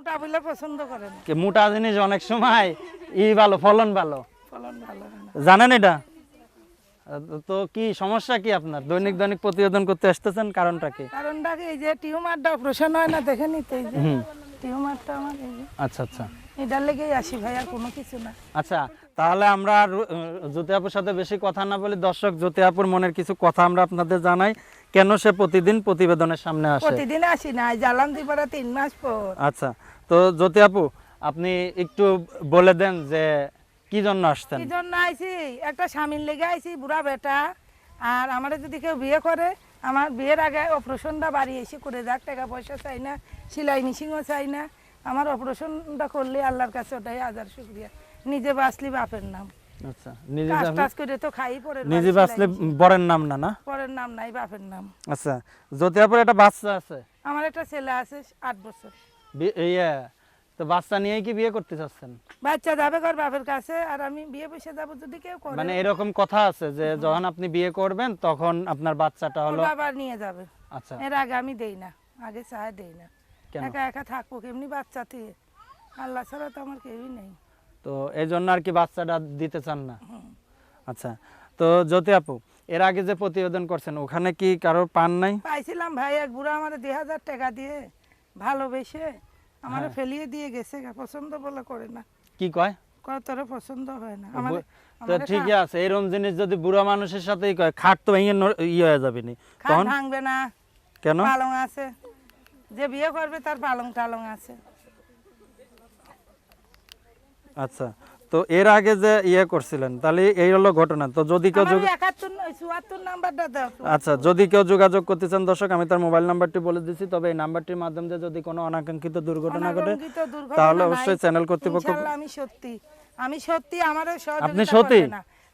মোটা বলে পছন্দ করে না। কি মোটা জিনিস অনেক সময় ই ভালো ফলন ভালো। ফলন ভালো জানেন এটা? তো কি সমস্যা কি আপনার? দৈনিক দৈনিক প্রতিবেদন করতে আসতেছেন কারণটা কি? কারণটা কি এই যে টিউমারটা অপারেশন হয় না দেখে নিতে এই যে। টিউমারটা আমার আচ্ছা আচ্ছা। এটার লেগেই আসি ভাই আর কোনো কিছু না। আচ্ছা তাহলে আমরা জ্যোতি আপুর সাথে বেশি কথা না বলি দর্শক জ্যোতি আপুর মনের কিছু কথা আমরা আপনাদের জানাই। কেন সে প্রতিদিন প্রতিবেদনের সামনে আসে? প্রতিদিন আসি না তিন মাস পর। আচ্ছা তো জ্যোতি আপু আপনি একটু বলে দেন যে কি জন্য আসতেন কি জন্য আইছি? একটা স্বামীর লেগে আইছি বুড়া বেটা। আর আমার যদি কেউ বিয়ে করে আমার বিয়ের আগে অপারেশনটা বাড়ি এসে করে যাক টাকা পয়সা চাই না সেলাই মেশিনও চাই না। আমার অপারেশনটা করলে আল্লাহর কাছে ওটাই হাজার শুক্রিয়া। নিজে বাঁচলি বাপের নাম। আচ্ছা নিজে কাজ যাবেন- টাজ করে তো খাই পরে নিজে বাঁচলে বরের নাম না না? পরের নাম নাই বাপের নাম। আচ্ছা একটা বাচ্চা আছে। আমার একটা ছেলে আছে আট বছর। বি- ইয়ে তো বাচ্চা নিয়েই কি বিয়ে করতে চাচ্ছেন? বাচ্চা যাবে ঘর বাপের কাছে আর আমি বিয়ে যাব যদি কেউ করে। মানে এরকম কথা আছে যে যখন আপনি বিয়ে করবেন তখন আপনার বাচ্চাটা হলো বাবা নিয়ে যাবে। আচ্ছা। এর আগে আমি দেই না আগে চায় দেই না। একা একা থাকব কেমনি বাচ্চা দিয়ে আল্লাহ ছাড়া তো আমার কেউই নেই। তো এই জন্য আর কি বাচ্চাটা দিতে চান না? আচ্ছা তো জ্যোতি আপু এর আগে যে প্রতিবেদন করছেন ওখানে কি কারোর পান নাই? পাইছিলাম ভাই এক বুড়া আমার দুই হাজার টাকা দিয়ে ভালোবেসে আমার হ্যাঁ। ফেলিয়ে দিয়ে গেছে পছন্দ বলে করে না। কি কয়? কয় তোর পছন্দ হয় না। আমার তো ঠিকই আছে এরকম জিনিস যদি বুড়া মানুষের সাথেই কয় খাট তো ভেঙে ইয়ে হয়ে যাবে নি। তখন ভাঙবে না। কেন? পালং আছে। যে বিয়ে করবে তার পালং টালং আছে। আচ্ছা তো এর আগে যে ইয়ে করছিলেন তাহলে এই হলো ঘটনা। তো যদি কেউ আচ্ছা যদি কেউ যোগাযোগ করতে চান দর্শক আমি তার মোবাইল নাম্বারটি বলে দিচ্ছি তবে এই নাম্বারটির মাধ্যমে যদি কোনো অনাকাঙ্ক্ষিত দুর্ঘটনা ঘটে তাহলে অবশ্যই চ্যানেল কর্তৃপক্ষ আমি সত্যি। আমি সত্যি আমারে সহযোগিতা আপনি সত্যি?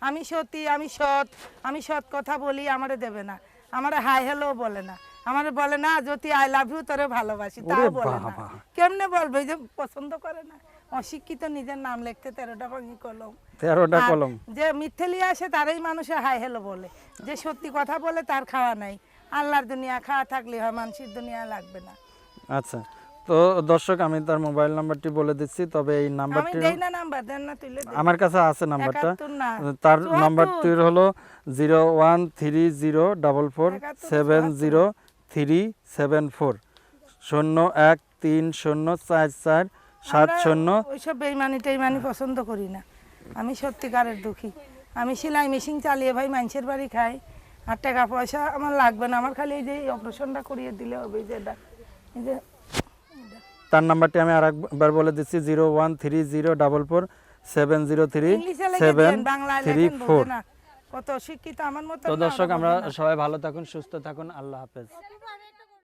আমি সত্যি আমি সৎ আমি সৎ কথা বলি আমারে দেবে না। আমারে হাই হ্যালো বলে না। আমারে বলে না যদি আই লাভ ইউ তোরে ভালোবাসি। ওরে বলে না। কেমনে বলবে? যে পছন্দ করে না। অশিক্ষিত নিজের নাম লিখতে তেরোটা ভাঙি কলম। তেরোটা কলম। যে মিথ্যে লিয়ে আসে তারই মানুষে হাই হ্যালো বলে। যে সত্যি কথা বলে তার খাওয়া নাই। আল্লাহর দুনিয়া খাওয়া থাকলে হয় মানুষের দুনিয়া লাগবে না। আচ্ছা। তো দর্শক আমি তার মোবাইল নাম্বারটি বলে দিচ্ছি তবে এই আমি নাম্বারটি দেই না নাম্বার দেন না তুলে দেন। আমার কাছে আছে নাম্বারটা। তার চুয়াত্তর। নাম্বারটি হলো zero one three zero double four seven. Zero three seven four শূন্য এক তিন শূন্য চার চার সাত শূন্য ওইসব বেইমানি টেইমানি পছন্দ করি না। আমি সত্যিকারের দুঃখী। আমি সেলাই মেশিন চালিয়ে ভাই মানুষের বাড়ি খাই। আর টাকা পয়সা আমার লাগবে না। আমার খালি এই যে অপারেশনটা করিয়ে দিলে হবে এই যে এটা। এই যে তার নাম্বারটি আমি আরেকবার বলে দিচ্ছি zero one three zero double four seven zero three seven three four. কত শিক্ষিত আমার মতো তো দর্শক আমরা সবাই ভালো থাকুন সুস্থ থাকুন আল্লাহ হাফেজ।